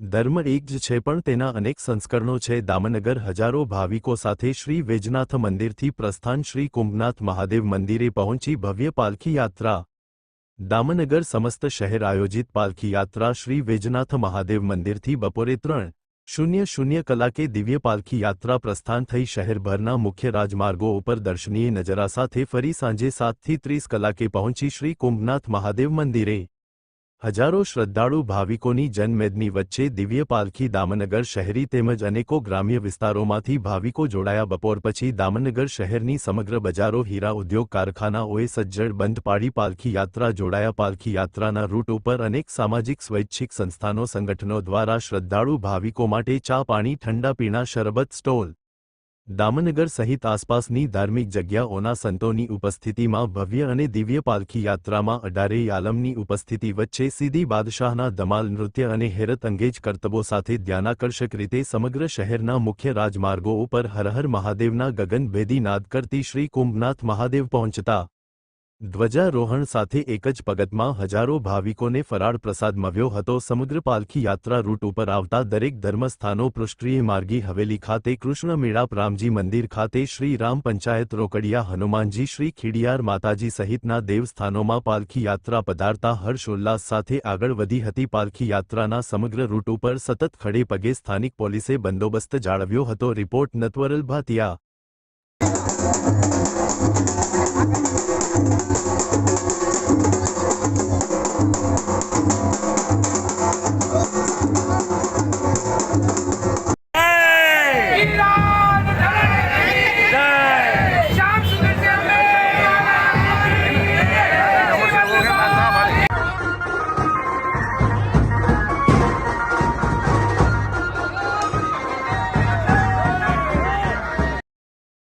ધર્મ એક જ છે પણ તેના અનેક સંસ્કરણો છે. દામનગર હજારો ભાવિકો સાથે શ્રી વૈજનાથ મંદિરથી પ્રસ્થાન શ્રી કુંભનાથ મહાદેવ મંદિરે પહોંચી ભવ્ય પાલખી યાત્રા. દામનગર સમસ્ત શહેર આયોજિત પાલખી યાત્રા શ્રી વૈજનાથ મહાદેવ મંદિરથી બપોરે ત્રણ શૂન્ય શૂન્ય કલાકે દિવ્ય પાલખી યાત્રા પ્રસ્થાન થઈ શહેરભરના મુખ્ય રાજમાર્ગો ઉપર દર્શનીય નજરા સાથે ફરી સાંજે સાતથી ત્રીસ કલાકે પહોંચી શ્રી કુંભનાથ મહાદેવ મંદિરે. હજારો શ્રદ્ધાળુ ભાવિકોની જનમેદની વચ્ચે દિવ્ય પાલખી દામનગર શહેરી તેમજ અનેકો ગ્રામ્ય વિસ્તારોમાંથી ભાવિકો જોડાયા બપોર પછી દામનગર શહેરની સમગ્ર બજારો હીરા ઉદ્યોગ કારખાનાઓએ સજ્જડ બંધ પાડી પાલખી યાત્રા જોડાયા. પાલખી યાત્રાના રૂટ ઉપર અનેક સામાજિક સ્વૈચ્છિક સંસ્થાનો સંગઠનો દ્વારા શ્રદ્ધાળુ ભાવિકો માટે ચા પાણી, ઠંડા પીણા, શરબત, સ્ટોલ દામનગર સહિત આસપાસની ધાર્મિક જગ્યાઓના સંતોની ઉપસ્થિતિમાં ભવ્ય અને દિવ્ય પાલખી યાત્રામાં અઢારેય આલમની ઉપસ્થિતિ વચ્ચે સીધી બાદશાહના ધમાલ નૃત્ય અને હેરત અંગેજ કરતબો સાથે ધ્યાનાકર્ષક રીતે સમગ્ર શહેરના મુખ્ય રાજમાર્ગો ઉપર હરહર હર મહાદેવના ગગનભેદી નાદ કરતી શ્રી કુંભનાથ મહાદેવ પહોંચતા ધ્વજારોહણ સાથે એક જ પગતમાં હજારો ભાવિકોને ફરાળ પ્રસાદ મળ્યો હતો. સમગ્ર પાલખી યાત્રા રૂટ ઉપર આવતા દરેક ધર્મસ્થાનો પૃષ્ઠીય માર્ગી હવેલી ખાતે કૃષ્ણ મેળાપ રામજી મંદિર ખાતે શ્રી રામ પંચાયત રોકડિયા, હનુમાનજી, શ્રી ખીડિયાર માતાજી સહિતના દેવસ્થાનોમાં પાલખી યાત્રા પધારતા હર્ષોલ્લાસ સાથે આગળ વધી હતી. પાલખી યાત્રાના સમગ્ર રૂટ ઉપર સતત ખડે પગે સ્થાનિક પોલીસે બંદોબસ્ત જાળવ્યો હતો. રિપોર્ટ નતવરલ ભાતિયા